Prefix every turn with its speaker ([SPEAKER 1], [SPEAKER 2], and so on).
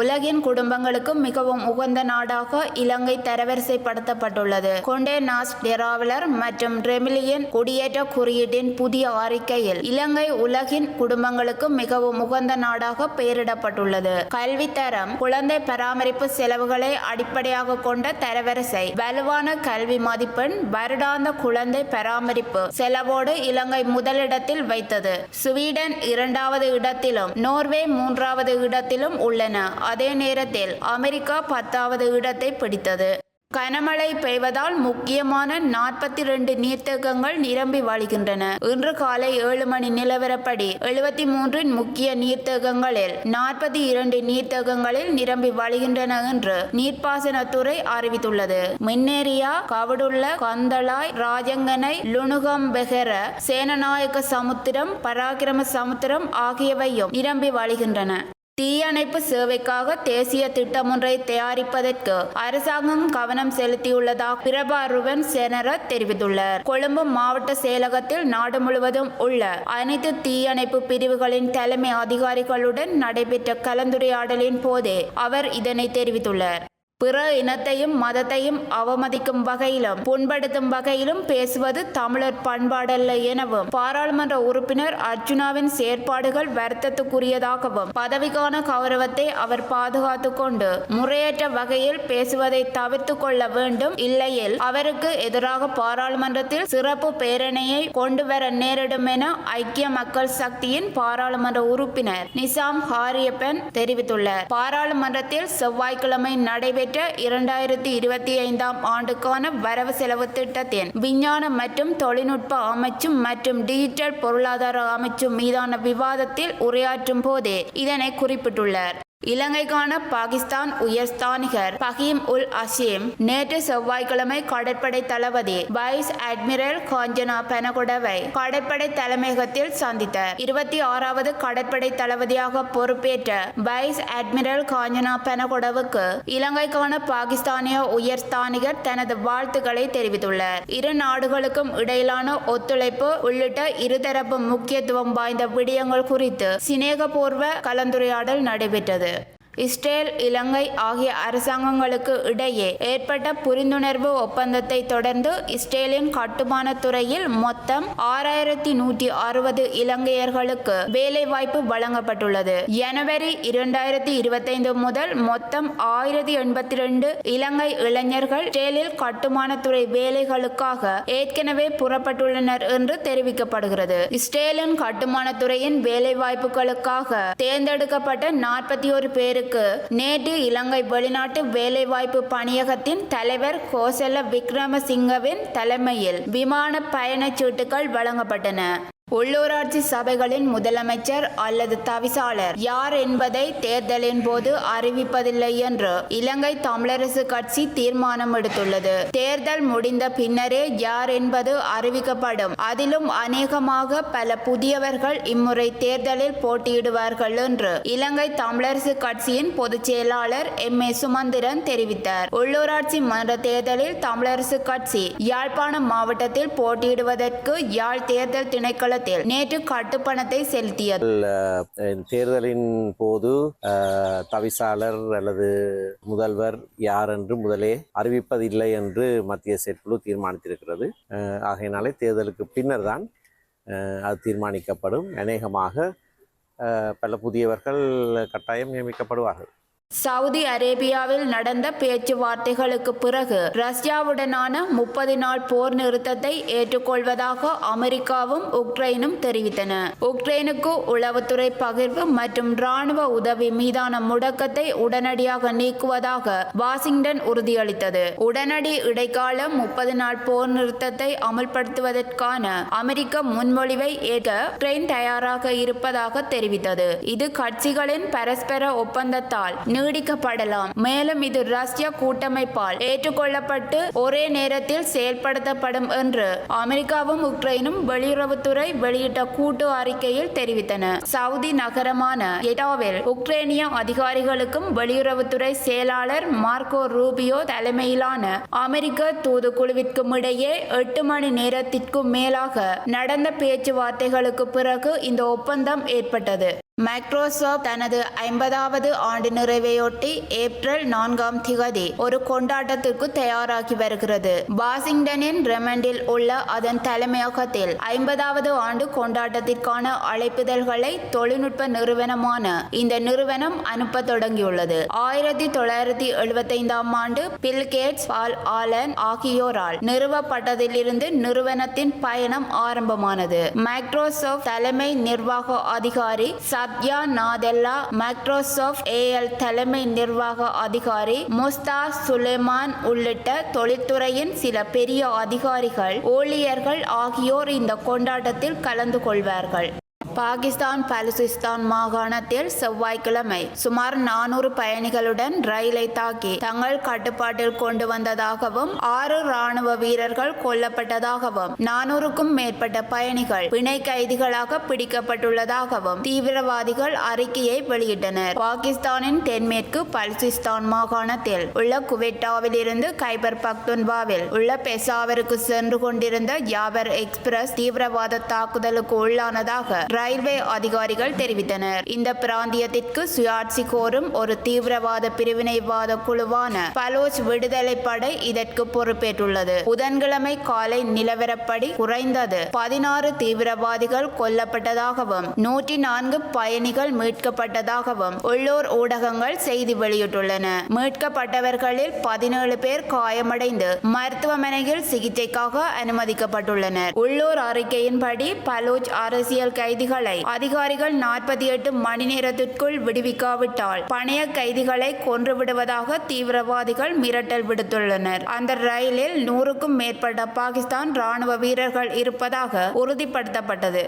[SPEAKER 1] உலகின் குடும்பங்களுக்கு மிகவும் உகந்த நாடாக இலங்கை தரவரிசைப்படுத்தப்பட்டுள்ளது. கொண்டே நாஸ் டெராவலர் மற்றும் ரெமிலியன் குடியேற்ற குறியீட்டின் புதிய அறிக்கையில் இலங்கை உலகின் குடும்பங்களுக்கு மிகவும் உகந்த நாடாக பெயரிடப்பட்டுள்ளது. கல்வி தரம் குழந்தை பராமரிப்பு செலவுகளை அடிப்படையாக கொண்ட தரவரிசை வலுவான கல்வி மதிப்பெண் வருடாந்த குழந்தை பராமரிப்பு செலவோடு இலங்கை முதலிடத்தில் வைத்தது. ஸ்வீடன் இரண்டாவது இடத்திலும் நோர்வே மூன்றாவது இடத்திலும் உள்ளன. அதே நேரத்தில் அமெரிக்கா பத்தாவது இடத்தை பிடித்தது. கனமழை பெய்வதால் முக்கியமான நாற்பத்தி ரெண்டு நீர்த்தேக்கங்கள் நிரம்பி வழிகின்றன. இன்று காலை ஏழு மணி நிலவரப்படி எழுபத்தி மூன்றின் முக்கிய நீர்த்தேக்கங்களில் நாற்பத்தி இரண்டு நீர்த்தேக்கங்களில் நிரம்பி வழிகின்றன என்று நீர்ப்பாசனத்துறை அறிவித்துள்ளது. மின்னேரியா கவடுள்ள கந்தளாய் ராஜங்கனை லுணுகம்பெகர சேனநாயக்க சமுத்திரம் பராக்கிரம சமுத்திரம் ஆகியவையும் நிரம்பி வழிகின்றன. தீயணைப்பு சேவைக்காக தேசிய திட்டமொன்றை தயாரிப்பதற்கு அரசாங்கம் கவனம் செலுத்தியுள்ளதாக பிரபாருவன் சேனர தெரிவித்துள்ளார். கொழும்பு மாவட்ட செயலகத்தில் நாடு முழுவதும் உள்ள அனைத்து தீயணைப்பு பிரிவுகளின் தலைமை அதிகாரிகளுடன் நடைபெற்ற கலந்துரையாடலின் போதே அவர் இதனை தெரிவித்துள்ளார். பிற இனத்தையும் மதத்தையும் அவமதிக்கும் வகையிலும் புண்படுத்தும் வகையிலும் பேசுவது தமிழர் பண்பாடல்ல எனவும் பாராளுமன்ற உறுப்பினர் அர்ஜுனாவின் செயற்பாடுகள் வருத்தத்துக்குரியதாகவும் பதவிக்கான கௌரவத்தை அவர் பாதுகாத்து கொண்டு முறையற்ற வகையில் பேசுவதை தவிர்த்து கொள்ள வேண்டும். இல்லையில் அவருக்கு எதிராக பாராளுமன்றத்தில் சிறப்பு பேரணியை கொண்டு வர நேரிடும் என ஐக்கிய மக்கள் சக்தியின் பாராளுமன்ற உறுப்பினர் நிசாம் ஹாரியப்பன் தெரிவித்துள்ளார். பாராளுமன்றத்தில் செவ்வாய்க்கிழமை நடைபெற்ற இரண்டாயிரத்தி இருபத்தி ஐந்தாம் ஆண்டுக்கான வரவு செலவு திட்டத்தின் விஞ்ஞான மற்றும் தொழில்நுட்ப அமைச்சும் மற்றும் டிஜிட்டல் பொருளாதார அமைச்சும் மீதான விவாதத்தில் உரையாற்றும் போதே இதனை குறிப்பிட்டுள்ளார். இலங்கைக்கான பாகிஸ்தான் உயர்ஸ்தானிகர் பஹீம் உல் அசீம் நேற்று செவ்வாய்க்கிழமை கடற்படை தளபதி வைஸ் அட்மிரல் காஞ்சனா பெனகுடவை கடற்படை தலைமையகத்தில் சந்தித்தார். இருபத்தி ஆறாவது கடற்படை தளபதியாக பொறுப்பேற்ற வைஸ் அட்மிரல் காஞ்சனா பெனகுடவுக்கு இலங்கைக்கான பாகிஸ்தானிய உயர்ஸ்தானிகர் தனது வாழ்த்துக்களை தெரிவித்துள்ளார். இரு நாடுகளுக்கும் இடையிலான ஒத்துழைப்பு உள்ளிட்ட இருதரப்பு முக்கியத்துவம் வாய்ந்த விடயங்கள் குறித்து சிநேகபூர்வ கலந்துரையாடல் நடைபெற்றது. இஸ்ரேல் இலங்கை ஆகிய அரசாங்கங்களுக்கு இடையே ஏற்பட்ட புரிந்துணர்வு ஒப்பந்தத்தை தொடர்ந்து இஸ்ரேலின் கட்டுமான துறையில் மொத்தம் ஆறாயிரத்தி நூற்றி அறுபது இலங்கையர்களுக்கு வேலைவாய்ப்பு வழங்கப்பட்டுள்ளது. ஜனவரி இரண்டாயிரத்தி இருபத்தைந்து முதல் மொத்தம் ஆயிரத்தி எண்பத்தி ரெண்டு இலங்கை இளைஞர்கள் இஸ்ரேலில் கட்டுமானத்துறை வேலைகளுக்காக ஏற்கனவே புறப்பட்டுள்ளனர் என்று தெரிவிக்கப்படுகிறது. இஸ்ரேலின் கட்டுமானத்துறையின் வேலைவாய்ப்புகளுக்காக தேர்ந்தெடுக்கப்பட்ட நாற்பத்தி ஒரு பேருக்கு நேற்று இலங்கை வெளிநாட்டு வேலைவாய்ப்பு பணியகத்தின் தலைவர் கோசல விக்ரமசிங்கவின் தலைமையில் விமான பயணச் சீட்டுகள் வழங்கப்பட்டன. உள்ளூராட்சி சபைகளின் முதலமைச்சர் அல்லது தவிசாளர். யார் என்பதை தேர்தலின் போது அறிவிப்பதில்லை என்று இலங்கை தமிழரசு கட்சி தீர்மானம் எடுத்துள்ளது. தேர்தல் முடிந்த பின்னரே யார் என்பது அறிவிக்கப்படும். அதிலும் அநேகமாக பல புதியவர்கள் இம்முறை தேர்தலில் போட்டியிடுவார்கள் என்று இலங்கை தமிழரசு கட்சியின் பொதுச் செயலாளர் எம். ஏ. சுமந்திரன் தெரிவித்தார். உள்ளூராட்சி மன்ற தேர்தலில் தமிழரசு கட்சி யாழ்ப்பாணம் மாவட்டத்தில் போட்டியிடுவதற்கு யாழ் தேர்தல் திணைக்கள திணைக்களத்தில் நேற்று கட்டுப்பணத்தை செலுத்தியது.
[SPEAKER 2] தேர்தலின் போது தவிசாளர் அல்லது முதல்வர் யார் என்று முதலே அறிவிப்பதில்லை என்று மத்திய செயற்குழு தீர்மானித்திருக்கிறது. ஆகையினாலே தேர்தலுக்கு பின்னர் தான் அது தீர்மானிக்கப்படும். அநேகமாக பல புதியவர்கள் கட்டாயம் நியமிக்கப்படுவார்கள்.
[SPEAKER 1] சவுதி அரேபியாவில் நடந்த பேச்சுவார்த்தைகளுக்கு பிறகு ரஷ்யாவுடனான முப்பது நாள் போர் நிறுத்தத்தை ஏற்றுக்கொள்வதாக அமெரிக்காவும் உக்ரைனும் தெரிவித்தன. உக்ரைனுக்கு உளவுத்துறை பகிர்வு மற்றும் ராணுவ உதவி மீதான முடக்கத்தை உடனடியாக நீக்குவதாக வாஷிங்டன் உறுதியளித்தது. உடனடி இடைக்கால முப்பது நாள் போர் நிறுத்தத்தை அமல்படுத்துவதற்கான அமெரிக்க முன்மொழிவை ஏற்க உக்ரைன் தயாராக இருப்பதாக தெரிவித்தது. இது கட்சிகளின் பரஸ்பர ஒப்பந்தத்தால் நீடிக்கப்படலாம். மேலும் இது ரஷ்ய கூட்டமைப்பால் ஏற்றுக்கொள்ளப்பட்டு ஒரே நேரத்தில் செயல்படுத்தப்படும் என்று அமெரிக்காவும் உக்ரைனும் வெளியுறவுத்துறை வெளியிட்ட கூட்டு அறிக்கையில் தெரிவித்தன. சவுதி நகரமான எடாவில் உக்ரைனிய அதிகாரிகளுக்கும் வெளியுறவுத்துறை செயலாளர் மார்க்கோ ரூபியோ தலைமையிலான அமெரிக்க தூதுக்குழுவிற்கும் இடையே எட்டு மணி நேரத்திற்கும் மேலாக நடந்த பேச்சுவார்த்தைகளுக்கு பிறகு இந்த ஒப்பந்தம் ஏற்பட்டது. மைக்ரோசாப்ட் தனது ஐம்பதாவது ஆண்டு நிறைவையொட்டி ஏப்ரல் நான்காம் திகதி ஒரு கொண்டாட்டத்திற்கு தயாராகி வருகிறது. வாஷிங்டனின் ரெமண்டில் உள்ள அதன் தலைமையகத்தில் ஐம்பதாவது ஆண்டு கொண்டாட்டத்திற்கான அழைப்புதல்களை தொழில்நுட்ப நிறுவனமான இந்த நிறுவனம் அனுப்ப தொடங்கியுள்ளது. ஆயிரத்தி தொள்ளாயிரத்தி எழுபத்தைந்தாம் ஆண்டு பில் கேட்ஸ் பால் ஆலன் ஆகியோரால் நிறுவப்பட்டதிலிருந்து நிறுவனத்தின் பயணம் ஆரம்பமானது. மைக்ரோசாப்ட் தலைமை நிர்வாக அதிகாரி சத்யா நாதெல்லா மைக்ரோசாப்ட் ஏஎல் தலைமை நிர்வாக அதிகாரி முஸ்தா சுலைமான் உள்ளிட்ட தொழில்துறையின் சில பெரிய அதிகாரிகள் ஊழியர்கள் ஆகியோர் இந்த கொண்டாட்டத்தில் கலந்து கொள்வார்கள். பாகிஸ்தான் பலுசிஸ்தான் மாகாணத்தில் செவ்வாய்க்கிழமை சுமார் நானூறு பயணிகளுடன் ரயிலை தாக்கி தங்கள் கட்டுப்பாட்டில் கொண்டு வந்ததாகவும் ஆறு ராணுவ வீரர்கள் கொல்லப்பட்டதாகவும் நானூறுக்கும் மேற்பட்ட பயணிகள் பிணை கைதிகளாக பிடிக்கப்பட்டுள்ளதாகவும் தீவிரவாதிகள் அறிக்கையை வெளியிட்டனர். பாகிஸ்தானின் தென்மேற்கு பலுசிஸ்தான் மாகாணத்தில் உள்ள குவெட்டாவில் இருந்து கைபர் பக்துன்பாவில் உள்ள பெசாவருக்கு சென்று கொண்டிருந்த யாவர் எக்ஸ்பிரஸ் தீவிரவாத தாக்குதலுக்கு உள்ளானதாக ரயில்வே அதிகாரிகள் தெரிவித்தனர். இந்த பிராந்தியத்திற்கு சுயாட்சி கோரும் ஒரு தீவிரவாத பிரிவினைவாத குழுவான பலோச் விடுதலை படை இதற்கு பொறுப்பேற்றுள்ளது. புதன்கிழமை காலை நிலவரப்படி குறைந்தது பதினாறு தீவிரவாதிகள் கொல்லப்பட்டதாகவும் நூற்றி நான்கு பயணிகள் மீட்கப்பட்டதாகவும் உள்ளூர் ஊடகங்கள் செய்தி வெளியிட்டுள்ளன. மீட்கப்பட்டவர்களில் பதினேழு பேர் காயமடைந்து மருத்துவமனையில் சிகிச்சைக்காக அனுமதிக்கப்பட்டுள்ளனர். உள்ளூர் அறிக்கையின்படி பலோச் அரசியல் கைது கைதிகளை. அதிகாரிகள் நாற்பத்தி எட்டு மணி நேரத்திற்குள் விடுவிக்காவிட்டால் பணைய கைதிகளை கொன்றுவிடுவதாக தீவிரவாதிகள் மிரட்டல் விடுத்துள்ளனர். அந்த ரயிலில் நூறுக்கும் மேற்பட்ட பாகிஸ்தான் ராணுவ வீரர்கள் இருப்பதாக உறுதிப்படுத்தப்பட்டது.